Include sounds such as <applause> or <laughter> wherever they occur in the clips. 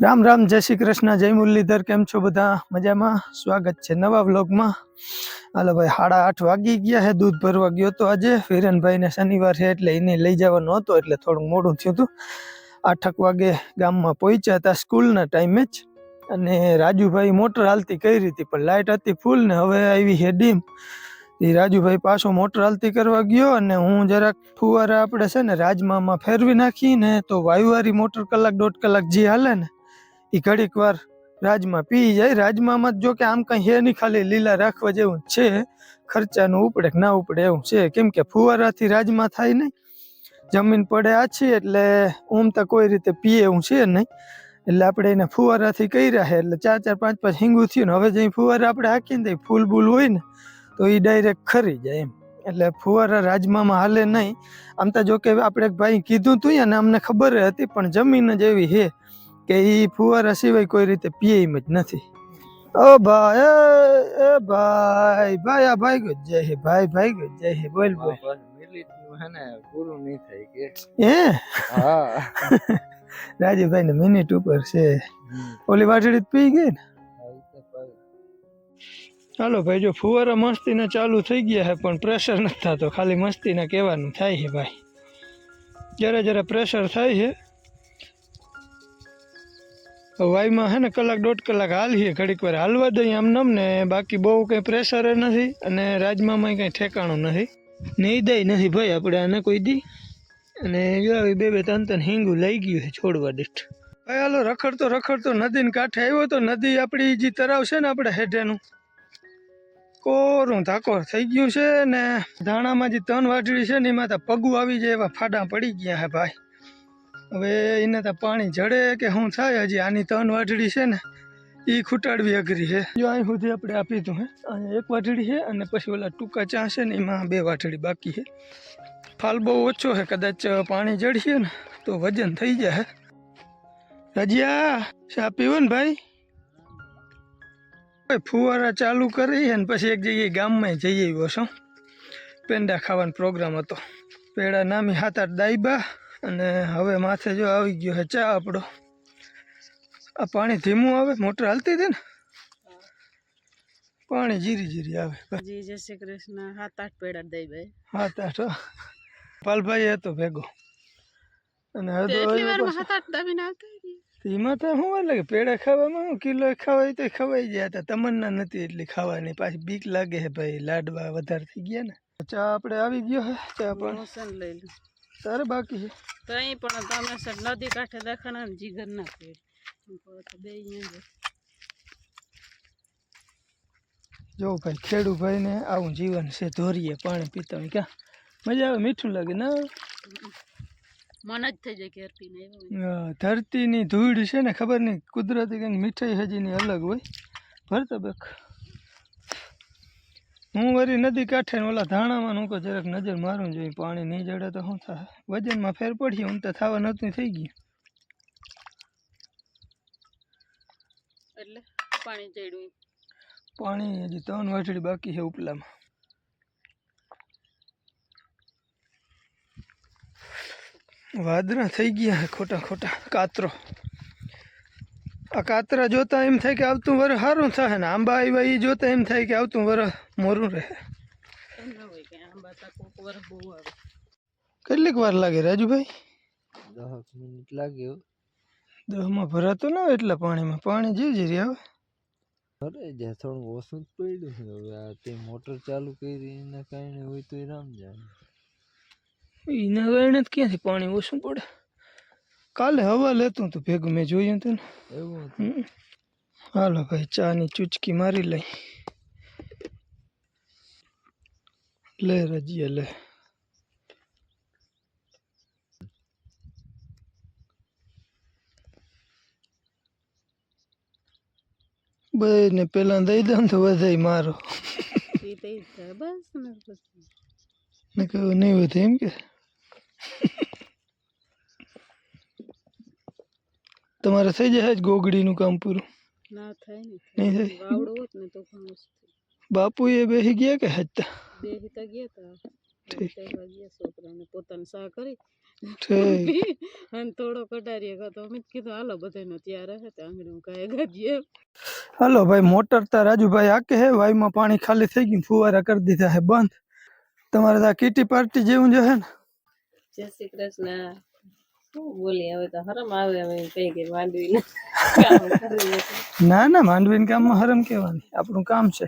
રામ રામ, જય શ્રી કૃષ્ણ, જય મુરલીધર, કેમ છો બધા? મજામાં? સ્વાગત છે નવા વ્લોગમાં. હાલો ભાઈ, સાડા આઠ વાગી ગયા છે, દૂધ ભરવા ગયો તો આજે. વિરેનભાઈને શનિવાર છે એટલે એને લઈ જવાનો હતો, એટલે થોડું મોડું થયું હતું. આઠક વાગે ગામમાં પહોંચ્યા હતા સ્કૂલના ટાઈમે જ. અને રાજુભાઈ મોટર હાલતી કરી હતી, પણ લાઇટ હતી ફૂલ ને હવે આવી છે ડીમ. એ રાજુભાઈ પાછો મોટર હાલતી કરવા ગયો અને હું જરાક ફુવારા આપણે છે ને રાજમામાં ફેરવી નાખીને તો વાયુવાળી મોટર કલાક દોઢ કલાક જે હાલે ને એ ઘડીક વાર રાજમાં પી જાય. રાજમામાં જ કે આમ કંઈ હે નહીં, ખાલી લીલા રાખવા જેવું છે. ખર્ચાનું ઉપડે ના ઉપડે એવું છે. કેમ કે ફુવારાથી રાજમાં થાય નહીં. જમીન પડે આછી એટલે ઓમ તો કોઈ રીતે પીએ એવું છે નહીં. એટલે આપણે એને ફુવારાથી કર્યા છે. એટલે ચાર ચાર, પાંચ પાંચ હિંગું થયું ને હવે જઈ ફુવારા આપણે હાકીને દઈએ ફૂલ બૂલ હોય ને તો એ ડાયરેક્ટ ખરી જાય એમ. એટલે ફુવારા રાજમામાં હાલે નહીં. આમ તો જો કે આપણે ભાઈ કીધું તું અને અમને ખબર હતી, પણ જમીન જ એવી છે. કે એ ફુવારા સિવાય કોઈ રીતે પીએ એમ જ નથી. ઓ ભાઈ એ, ભાઈ ભાઈ આ ભાઈ ગયો જય હે ભાઈ ભાઈ ગયો જય હે બોલ બોલ. મિલિટનું હે ને પૂરું નહીં થાય કે. હે? હા. <laughs> રાજુભાઈ ને મિનિટ ઉપર છે. ઓલી વાટડી પી ગઈ ને? હાલો ભાઈ જો ફુવારા મસ્તીના ચાલુ થઈ ગયા છે પણ પ્રેશર નથી થતો. ખાલી મસ્તીના કહેવાનું થાય છે ભાઈ. જરા જરા પ્રેશર થાય છે વાયમાં હે ને કલાક દોઢ કલાક હાલીએ, ઘડીક વાર હાલવા દઈએ આમ નમ ને, બાકી બહુ કંઈ પ્રેશર નથી અને રાજમામાં કંઈ ઠેકાણું નથી. નહીં દઈ નથી ભાઈ આપણે આને કોઈ દી. અને આવી બે બે ત્રણ ત્રણ હિંગું લઈ ગયું છે છોડવા દીઠ. ભાઈ હાલો, રખડતો રખડતો નદીને કાંઠે આવ્યો તો નદી આપણી જે તરાવ છે ને આપણે હેઠેનું, કોરું ધાકોર થઈ ગયું છે ને, ધાણામાં જે તન વાટડી છે ને એમાં તો પગું આવી જાય એવા ફાડા પડી ગયા હે ભાઈ. હવે એને તો પાણી જડે કે શું થાય? હજી આની ત્રણ વાટડી છે ને એ ખૂટાડવી અઘરી છે. જો અહીં સુધી આપણે આપી તું હે. એક વાટડી છે અને પછી ઓલા ટૂંકા ચા છે ને, એમાં બે વાટડી બાકી છે. ફાલ બહુ ઓછો છે, કદાચ પાણી જડશે ને, તો વજન થઈ જાય રજિયા, ચા પીવો ને ભાઈ. ફુવારા ચાલુ કરી અને પછી એક જગ્યાએ ગામમાં જઈ આવ્યો છું. પેંડા ખાવાનો પ્રોગ્રામ હતો. પેડા નામી હાથ આઠ દાઈબા અને હવે માથે જો આવી ગયો છે ચા આપણો આ પાણી ધીમું આવે મોટર હાલતી હતી ને? પાણી જીરી જીરી આવે. જી જય શ્રી કૃષ્ણ. સાત આઠ પેડા દઈ ભાઈ. સાત આઠ પાલભાઈ હતો ભેગો. અને એટલી. એમાં તો શું લાગે પેડા ખાવામાં કિલો ખવાય તો ખવાઈ ગયા હતા. તમન્ના નથી એટલી ખાવાની. પાછી બીક લાગે છે ભાઈ. લાડવા વધારે થઈ ગયા ને. ચા આપણે આવી ગયો હે ચા પણ. લઈ લઉં તારે બાકી છે? તો પણ તમે સર નદી કાંઠે દેખાણા ને જીગર ના પેડ બે જો ભાઈ ખેડૂ ભાઈને આવું જીવન છે ધોરીએ પાણી પીતા હોય ક્યાં? મજા આવે મીઠું લાગે ના? મન જ થઈ જાય ઘેર પીને ધરતીની ધૂળ છે ને ખબર નહીં કુદરતી કંઈક મીઠાઈ હજીની અલગ હોય. ભરતો બેક. હું વરી નદી કાંઠે ઓલા ધાણામાં હું જરાક નજર મારું જોઈએ પાણી નહીં જડે તો શું થાય? વજનમાં ફેર પડીએ હું તો થવા નહોતું થઈ ગયું. એટલે પાણી ચડ્યું પાણી હજી ત્રણ વાટડી બાકી છે ઉપલામાં. વાદળા થઈ ગયા ખોટા ખોટા કાતરો. આ કાતરા જોતા એમ થાય કે આવતું વરસ સારું થાય ને આંબા આવ્યા એ જોતા એમ થાય કે આવતું વરસ મોરું રહે એમ ના હોય કે આંબા તા કોક વાર બહુ આવે કેટલીક વાર લાગે રાજુભાઈ દસ મિનિટ લાગ્યો દહમાં ભરાતો ના હોય એટલા પાણીમાં પાણી જીવ જીરી આવે અરે જ્યાં થોડું ઓછું જ પડ્યું છે હવે આ તે મોટર ચાલુ કરી એના કારણે હોય તો એ રામ જાણે એના કારણે જ ક્યાંથી પાણી ઓછું પડે કાલે હવા લેતું હતું ભેગું મેં જોયું હતું ને એવું હતું. હમ. હાલો ભાઈ ચાની ચૂચકી મારી લઈ. લે રજીએ લે. ને પેલા દઈ દઉં ને તો વધાય મારો. એ તો ઈ જ થાય બસ ને પછી. ને કહ્યું નહીં વધે એમ કે. તમારે થઈ જાય જ ગોગડીનું કામ પૂરું? ના થાય ને નહીં થાય? વાવડું હોત ને તો બાપુ એ બેહી ગયા કે હતા બે હિતા ગયા તા. ઠીક. ગયા છોકરાને પોતાને સા કરી. ઠીક. અને થોડો કટારીએ ગયો અમે કીધું હાલો બધાનો ત્યાં હે તો આંગળી કાય ગાજીએ હાલો ભાઈ મોટર તા રાજુભાઈ આકે હે? વાયુમાં પાણી ખાલી થઈ ગયું ફુવારા કરી દીધા હે બંધ. તમારે તો કીટી પાર્ટી જેવું જ હે ને? જય શ્રી કૃષ્ણ. બોલી? હવે તો હરમ આવે હવે કઈ કઈ માંડવી ના ના માંડવીને કામમાં હરમ કેવાની આપણું કામ છે.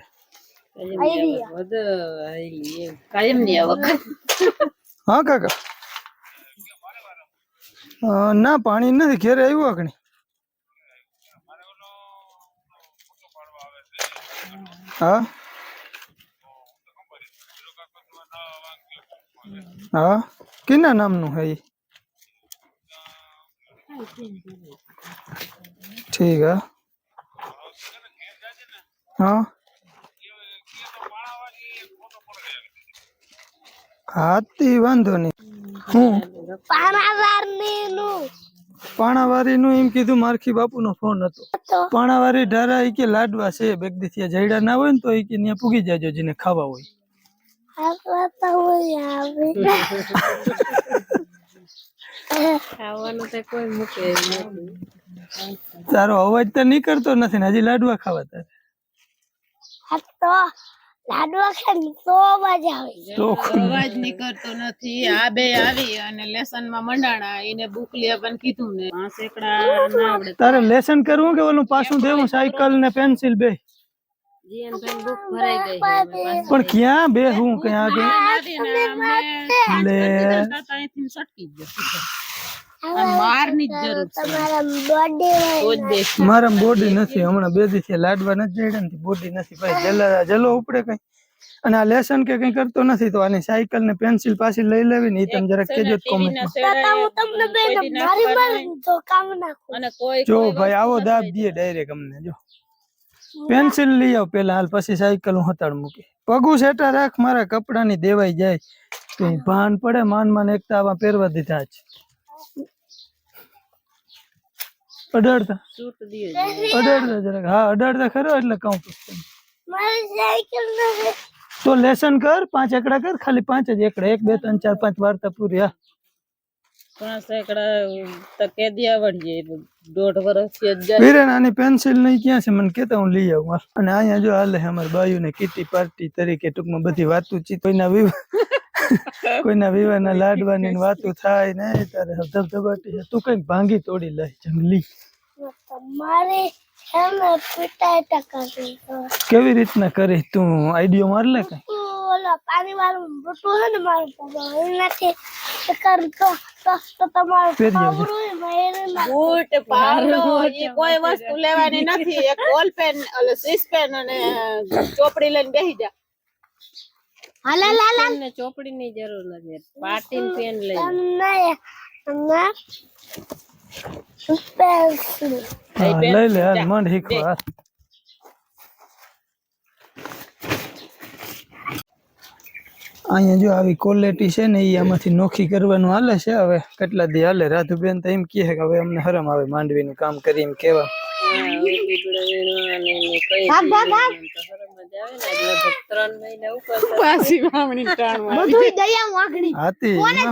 કાયમની આવક હા કાકા. ના પાણી નથી. ઘેરે આવ્યું આગળ હા? હા? કેના નામનું હે ઈ? ઠીક હા. હા? હા તે વાંધો નહીં. હું? પાણાવારી નું એમ કીધું મારખી બાપુ નો ફોન હતો. પાણાવારી ઢારા ઈ કે લાડવા છે બેગદી થી જયડા ના હોય ને તો ઈ કે ત્યાં પૂગી જાજો જેને ખાવા હોય. <laughs> ખાવાનું તો કોઈ મૂકે એમ નથી. તારો અવાજ તો નીકળતો નથી ને હજી લાડવા ખાવા તારે. તો અવાજ નીકળતો નથી. આ બે આવી અને લેસનમાં મંડાણા એને બુક લેવા પણ કીધું ને પાંચ એકડા ના આવડે. તારે લેસન કરવું કે ઓલું પાછું દેવું? સાયકલ ને પેન્સિલ બે. પણ ક્યાં બે હું ક્યાં અમને લે. મારા બોડી નથી. હમણાં બે દિવસે લાડવા નથી જડ્યા ને બોડી નથી. ભાઈ જલા જલો ઉપડે કઈ. અને આ લેસન કે કઈ કરતો નથી તો આની સાયકલ ને પેન્સિલ પાછી લઈ લેવી ને એ તમે જરાક કેજો કોમેન્ટ અને જો ભાઈ આવો દાબ દે ડાયરેક્ટ અમને જો. પેન્સિલ લઈ આવ પેલા હાલ પછી સાયકલ હું હતાડ મૂકી. પગું સેટા રાખ મારા કપડાની દેવાઈ જાય. તો ભાન પડે માન માન એકતા આવા પહેરવા દીધા છે. અડાડતા <laughs> અડાડતા જરાક. હા અડાડતા ખરો એટલે કહું તો લેસન કર પાંચ એકડા કર ખાલી પાંચ જ એકડા. એક બે ત્રણ ચાર પાંચ વાર્તા પૂરી હા. પાંચ એકડા તો કેદી આવડીએ દોઢ વર્ષ જ જાય. વીરેન આની પેન્સિલ નહીં ક્યાં છે? મને કેતા હું લઈ આવું. અને અહીંયા જો હાલે અમારી બાયુ ને કીટી પાર્ટી તરીકે ટૂંકમાં બધી વાતું ચીત કોઈના વિવાહ <laughs> કોઈના વિવાહના લાડવાની વાતું થાય ને તારે ધબધબાટી તું કંઈક ભાંગી તોડી લાય જંગલી. કેવી રીતના કરી તું? આઈડિયો માર લે કઈ? પહેરી આવજે. બૂટ પાવલો એ કોઈ વસ્તુ લેવાની નથી. એક બોલ પેન એટલે સ્વિસ પેન અને ચોપડી લઈને બેસી જા. ને ચોપડી ની જરૂર નથી. પાટીન પેન લઈ હા, લઈ લે મન મંડ શીખવા હાલ. અહીંયા જો આવી ક્વોલિટી છે ને એ આમાંથી નોખી કરવાનું હાલે છે. હવે કેટલા દી હાલે રાધુબેન તો એમ કહે કે હવે અમને હરમ આવે માંડવીનું કામ કરી એમ કેવા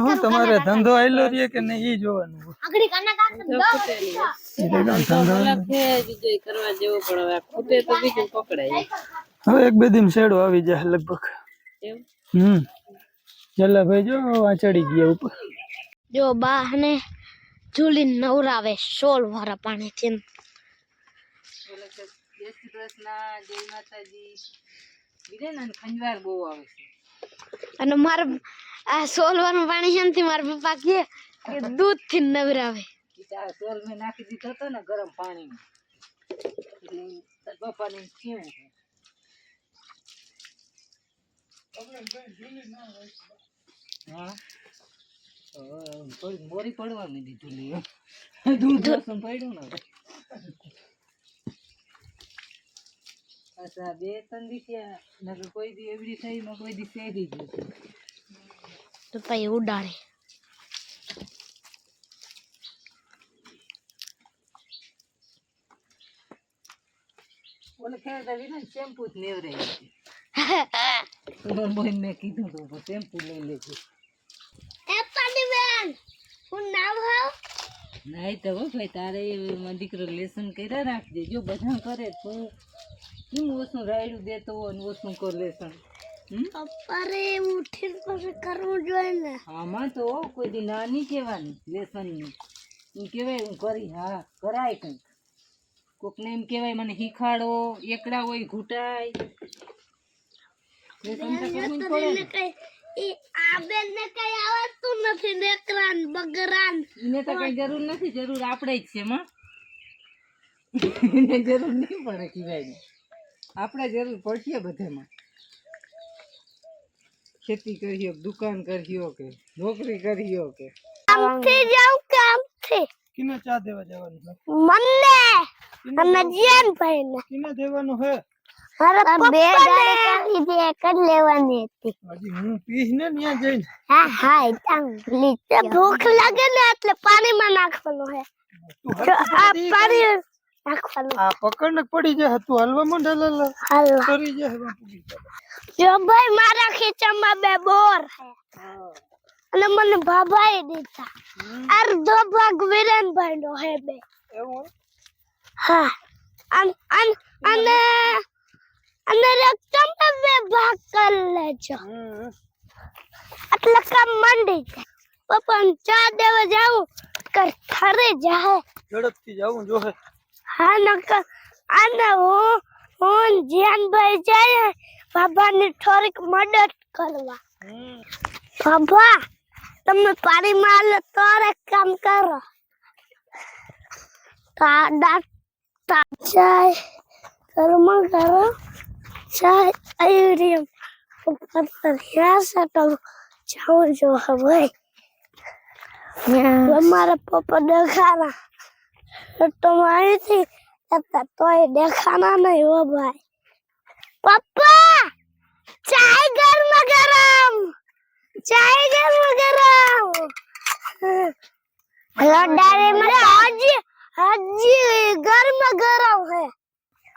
હું તમારે ધંધો આયલો રે કે નહીં એ જોવાનું? હવે આ ખૂટે તો બીજું પકડાય. હવે એક બે દિન શેડો આવી જાય લગભગ. એમ? હમ. ચાલો ભાઈ જો આ ચડી ગયા ઉપર. જો બા ને ચૂલી નવરાવે સોલ વાળા પાણીથી જય શ્રી કૃષ્ણ જય માતાજી ખંજવાર બહુ આવે છે અને મારા આ સોલ વાળું પાણી છે ને મારા પપ્પા કહે કે દૂધથી નવરાવે. આ સોલ મેં નાખી દીધો હતો ને ગરમ પાણીમાં. એટલે ને પપ્પાને કેવું છે હા હવે થોડીક મોરી પડવા માંડી ચૂલી દૂધ પડ્યું ને. અચ્છા બે ત્રણ દિવસે નકર કોઈ દી એવડી થઈ ન કોઈ દી શેરી જશે પપ્પા એવું ઉડાડે ઓલે ખેડતા વિના શેમ્પુ જ નેવરાય <laughs> છે બોન મેં કીધું તો શેમ્પુ લઈ લેજો. એ પાણી બેન નહીં તો હો ભાઈ તારે દીકરો લેસન કર્યા રાખજે. જો બધા કરે તું. કેમ ઓછું રાયડું દેતો હોય ને ઓછું કર લેસન પપ્પા રે ઉઠીને પછી કરવું જોઈએ ને. આમાં તો કોઈ દી નાની કહેવાની લેસનની એમ કહેવાય હું કરી હા કરાય કંઈક. કોકને એમ કહેવાય મને શીખાડો એકડા હોય ઘૂંટાય. એને તો કઈ જરૂર નથી જરૂર આપણે જ છે માં. એને જરૂર નહીં પડે કહેવાય આપણે જરૂર પડશે બધામાં. ખેતી કરીયો કે દુકાન કરીયો કે નોકરી કરીયો કે. આમથી જાઉં કે આમથી કિને ચા દેવા જવાનું છે? મને અને જીયાન ભાઈ કિને દેવાનું હે? મારા બે ડાળી કરી દે કરી લેવાની હતી. હજી હું પીશ ને ત્યાં જઈને. હા હા ચાંગલી ભૂખ લાગે ને એટલે પાણીમાં નાખવાનું હે. જો આ પાણી નાખવાનું. આ પકડ પડી જાય તું હલવા માંડ હલ હલ કરી જાય બાપુજી જો ભાઈ મારા ખીચામાં બે બોર હે. અને મને ભાભાએ દીધા. અર્ધો ભાગ વિરેનભાઈ નો હે બે. એવું? હા. અને અન અને રકમ બે ભાગ કરી લેજો. એટલે કામ માંડી જાય. પપ્પા ચા દેવા જાઉં કર થરે જાય ઝડપથી જવું જોહે. હા નકર આને હું હું જ્ઞાનભાઈ જાય બાબાને થોડીક મદદ કરવા. બાબા તમે પાણીમાં માલ તો એક કામ કરો. તાડા તા જાય. કર્મ ચાય sai ayurim rasa kalau jauh jauh away મારા પપ્પા દેખાના તો મારીથી તોય દેખાના નહીં હો ભાઈ પપ્પા ચાય ગરમ ગરમ ચાય ગરમ ગરમ લોડારે મને હજી હજી ગરમ ગરમ હે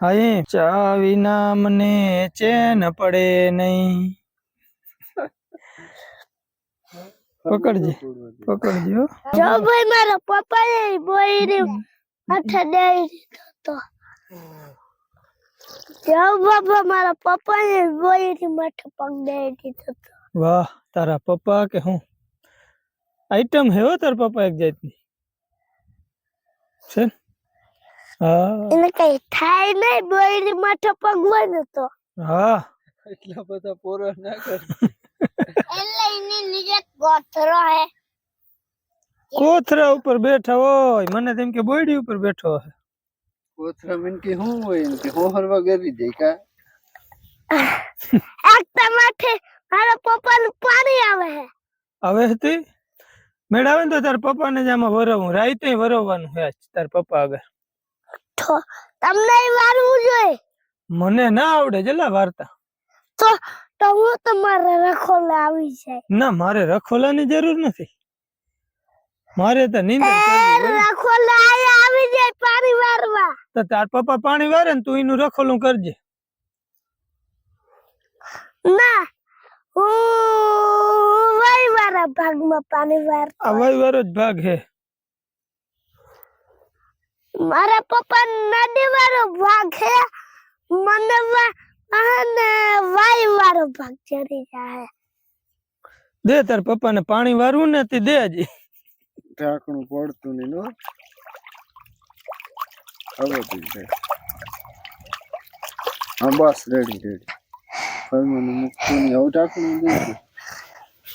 चावी नाम ने चैन पड़े नहीं। पकड़ जी पकड़ जी जो भाई मारो पापा ने बोई रे हाथ दे तो। तो जो बाबा मारा पापा ने बोई रे मठ पंग दे दी तो। तो वाह तारा पापा के हूँ। आइटम है वो तेरे पापा एक जात सर એને કઈ થાય નહીં બોઈ રે માથે પગ હોય ને તો હા. એટલા બધા પોરા ના કર. એટલે એને નીચે ગોથરો હે. કોથરા ઉપર બેઠા હોય મને તેમ કે બોયડી ઉપર બેઠો હે. કોથરા મેન કે હું હોય એમ કે હું હરવા ગરી દે કા? એક માથે મારા પપ્પા નું પાણી આવે હે. હવે હતી મેળ આવે ને તો તારા પપ્પાને જ આમાં વરવું રાઈતે વરવવાનું હે આજ તારા પપ્પા આગળ. તો તમને વારવું જોઈએ. મને ના આવડે જલા વાર્તા. તો તો હું તમારે રખોલા આવી જાય. ના મારે રખોલાની જરૂર નથી. મારે તો નીંદર. રખોલે આવી જાય પાણી વારવા. તો તાર પપ્પા પાણી વારે ને તું એનું રખોલું કરજે. ના હું વાઈ વાળા ભાગમાં પાણી વાર વાયવારો જ ભાગ હે. મારા પપ્પા નદી વાળો ભાગ છે. મને અને વાય વાળો ભાગ ચડી જાય દે તાર પપ્પાને પાણી વારવું ને તે દે હજી. ઢાંકણું પડતું નહીં નો હવે તું દે. હા બસ રેડી રેડી. ફરમાનું મૂકતું નહીં. હવે ઢાંકણું દે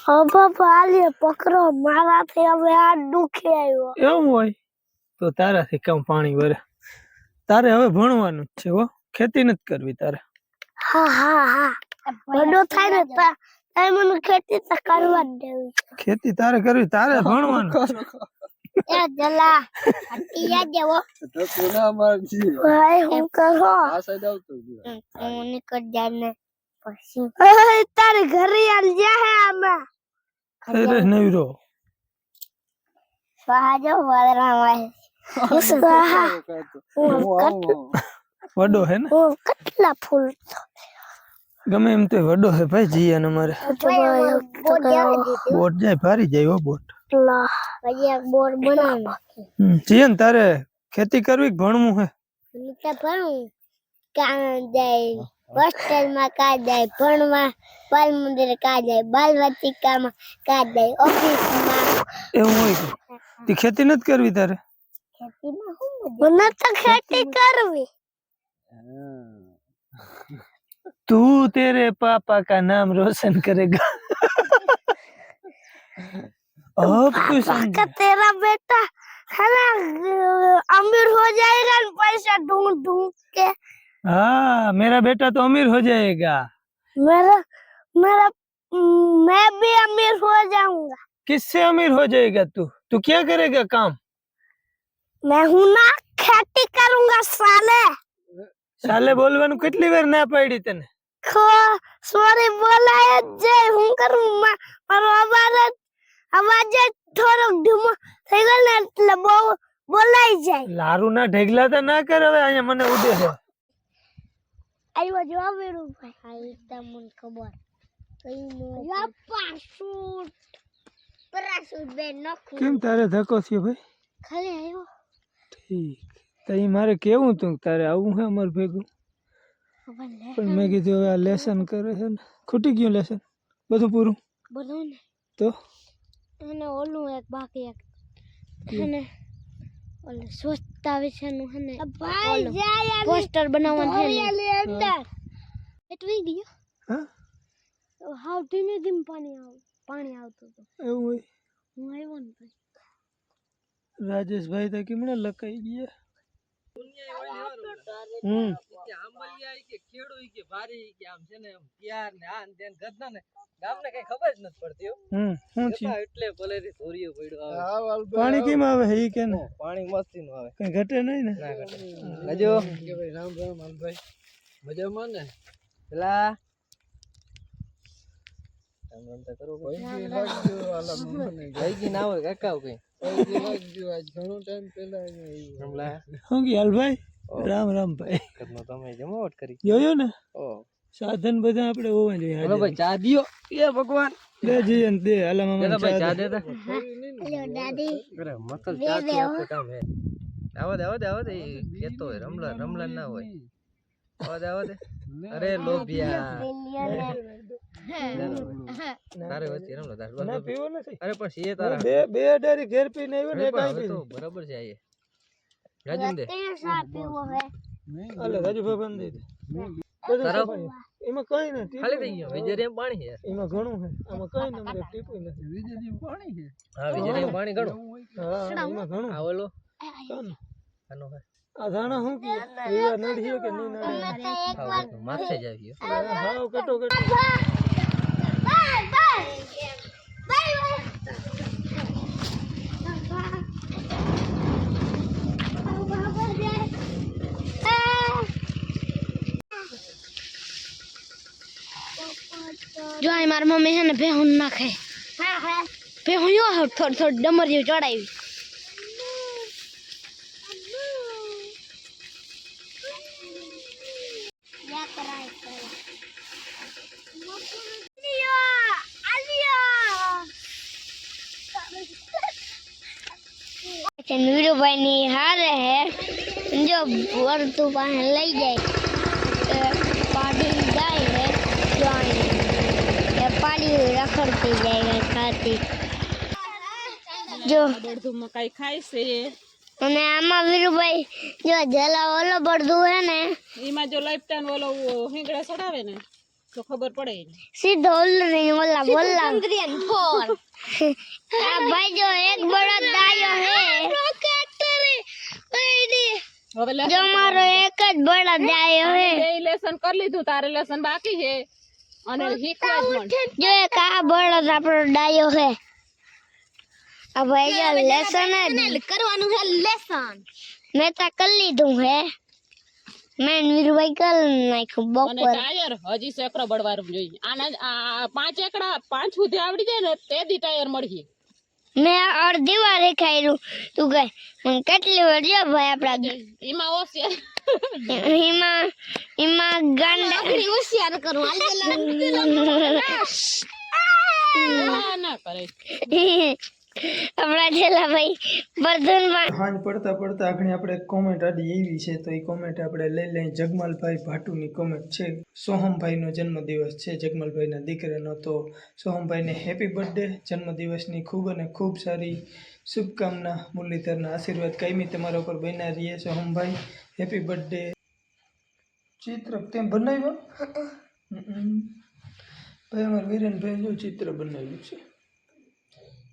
હા પપ્પા બાપા આલીએ પકડો. મારાથી હવે આ દુખી આવ્યો. એવું હોય? તો તારાથી કમ પાણી વરે. તારે હવે ભણવાનું જ છે હો. ખેતી નથી કરવી તારે. હા હા હા. વડો થાય ને તારે મને ખેતી તો કરવા જ દેવી ખેતી તારે કરવી તારે ભણવાનું. કરો, કરો. એ જલા મારજી ભાઈ હું કહો આ સાઈડ આવતો હું નીકળ જાને પછી. તારે ઘરે આલ જા હે આમાં. અરે નવીરો. હું આવું. વડો હે ને? કેટલા ફૂલ ગમે એમ તો વડો હે ભાઈ જીયાન અમારે. બોટ જાય ભારી જાય હો બોટ. હમ, જીયાન તારે ખેતી કરવી કે ભણવું હે? ભણવું. ભણું કાં જાય હોસ્ટેલમાં કા જાય ભણવા બાલ મંદિર કા જાય બાલ વાટિકામાં કા જાય ઓફિસમાં એવું હોય તે ખેતી નથી કરવી તારે? મને તો ખેતી કરવી तू तेरे पापा का नाम रोशन करेगा अब तू का समझ तेरा बेटा है ना अमीर हो जाएगा न पैसा ढूंढ ढूंढ के हाँ मेरा बेटा तो अमीर हो जाएगा मेरा मेरा मैं भी अमीर हो जाऊंगा किससे अमीर हो जाएगा तू तू क्या करेगा काम मैं हूं ना खेती करूंगा साले સાલે બોલવાનું કેટલી વાર ના પાડી તને સોરી બોલાય જ જાય હું કરું મા- મારો અવાજ જ અવાજ જ થોડોક ધીમો થઈ ગયો ને એટલે બહુ બોલાઈ જાય લારું ના ઢેગલા તો ના કર હવે અહીંયા મને ઉડે છે આવ્યો જો વેરું ભાઈ આ તમને ખબર કઈ પાસૂટ પરાસૂટ બે નખું કેમ તારે ધક્કો થયો ભાઈ ખાલી આવ્યો ઠીક. તો મારે કેવું તું તારે આવું હે અમારે ભેગું? પણ મેં કીધું હવે આ લેસન કરે છે ને. ખૂટી ગયું લેસન? બધું પૂરું? બોલો ને. તો? અને ઓલું એક બાકી એક. અને ઓલું સ્વચ્છતા વિશેનું હે ને ભાઈ પોસ્ટર બનાવવાનું છે ને. અંદર. એટલી ગયો? હા? હાવ ધીમે ધીમે પાણી આવ પાણી આવતું હતું. એવું હોય? હું આવ્યો ને ભાઈ. રાજેશભાઈ તો કેમણે લકાઈ ગયા? હમ. હમ શું થયું? પડ્યો આવે. પાણી કેમ આવે છે કે ને? પાણી મસ્તી નું આવે. કઈ ઘટે નહીં ને? કે ભાઈ રામ રામ હાલભાઈ મજામાં ને? પેલા રામ રામ તો કરો ભાઈ લાગજો આલા મને ભાઈ કી ના હોય કાકા કઈ. ભાઈ લાગજો આજ ઘણો ટાઈમ પહેલા શું કે હાલભાઈ? રામ રામ ભાઈ. કરનો તમે જમાવટ કરી. જોયો ને? ઓ. સાધન બધા આપણે હોવા જોઈએ હલો ભાઈ ચા દિયો. એ ભગવાન. દે જઈએ ને દે હાલા મામા ભાઈ ચા દેતા. હેલો દાદી. અરે મકલ ચા આખું કામ હે. આવો દે આવો દે આવો દે. કેતો હોય રમલા રમલા ના હોય. દે દે અરે લોભિયા. તારે વચ્ચે રમલો તારે બસ, ના બસ. પીવો નથી. અરે પણ છે તારા. બે બે અઢારી ઘેર પીને આવ્યો ને અરે કાંઈ પણ હવે તો પીધું બરાબર છે આ રાજુ દે. પીવો હે. હાલે રાજુભાઈ બંધ દે. બધું એમાં કઈ નથી ખાલી થઈ ગયો. વિજય પાણી છે એમાં ઘણું છે. આમાં કઈ નંબર ટીપું નથી. હા વિજય પાણી ઘણું. હા એમાં ઘણું. આવેલો. આનો હે. આ ધાણા શું કે એવા નડીએ કે નહીં નડે હા, ઓલો માથે જ આવી ગયો હાવ કટો કટો બાય બાય જો આ મારી મમ્મી છે ને ભેહું નાખે ભેહું યો થોડી થોડી ડમરીઓ ચડાવી વીરુભાઈ ની હારે હે જો વર્તુ પાસે લઈ જાય. એ પાડી જાય ને જો એ પાડી રખડતી જાય ખાતી. જો. બળધું મકાઈ ખાય છે? અને આમાં વીરુભાઈ જો જલા ઓલો બળદું હે ને એમાં જો લાઈફટાઈમ ઓલો હિંગડા ચડાવે ને તો ખબર પડે ને સીધો ઓલરી ઓલા બોલા ફોર આ ભાઈ જો એક બળદ દાયો હે. હવે જો મારો એક જ બળદ દાયો હે બે લેસન કરી લીધું તારે લેસન બાકી છે. અને શીખવા જ પણ જો એક આ બળદ આપણો ડાયો હે આ ભાઈ જો લેસન જ કરવાનું છે લેસન. મેં તો કરી લીધું હે મેં વીરભાઈ કરી નાખ્યું અને બપોર. ટાયર હજી સેકરો બળવાનું જોઈએ. આના આ પાંચ એકડા પાંચ સુધી આવડી જાય ને તે દી ટાયર મળીએ. મેં અડધી વાર ખાયલું તું કઈ મને કેટલી વાર જો ભાઈ આપડા એમાં હોશિયાર. એમાં એમાં ગાંડા હોશિયાર કરું. ના ના કરે. આપણા છેલ્લા ભાઈ વર્ધનમાં હાંજ પડતા પડતા આગળ આપણે કોમેન્ટ આડી એવી છે, તો એ કોમેન્ટ આપણે લઈ લઈ જગમાલભાઈ ભાટુની કોમેન્ટ છે. સોહમભાઈનો જન્મદિવસ છે. જગમાલભાઈના દીકરાનો તો સોહમભાઈને હેપી બર્થડે જન્મદિવસની ખૂબ અને ખૂબ સારી શુભકામના, મુરલીધરના આશીર્વાદ કાયમી તમારા ઉપર બન્યા રહીએ. સોહમભાઈ હેપી બર્થડે ચિત્ર તેમ બનાવ્યો? ભાઈ, અમારા વિરેનભાઈ જો ચિત્ર બનાવ્યું છે.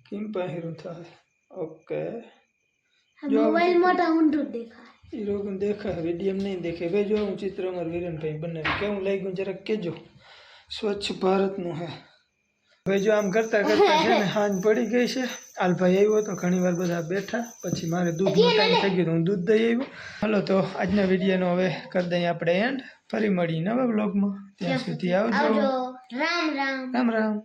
કેમ પહેરું થાય? ઓકે. મોબાઈલ મોટા ઊંધું દેખાય. એ રોગ દેખાય વિડીયમ નહીં દેખાય. ભાઈ જો હું ચિત્ર અમાર વિરેનભાઈ બને કેવું લાગ્યું જરાક કેજો સ્વચ્છ ભારતનું હે. ભાઈ જો આમ કરતા કરતા છે ને હાંજ પડી ગઈ છે. આલભાઈ આવ્યો તો ઘણી વાર બધા બેઠા. પછી મારે દૂધ ટાઈમ થઈ ગયું હું દૂધ દઈ આવ્યો. હલો તો આજના વિડીયોનો હવે કરી દઈએ આપણે એન્ડ ફરી મળીએ નવા બ્લોગમાં ત્યાં સુધી આવજો. રામ રામ. રામ રામ.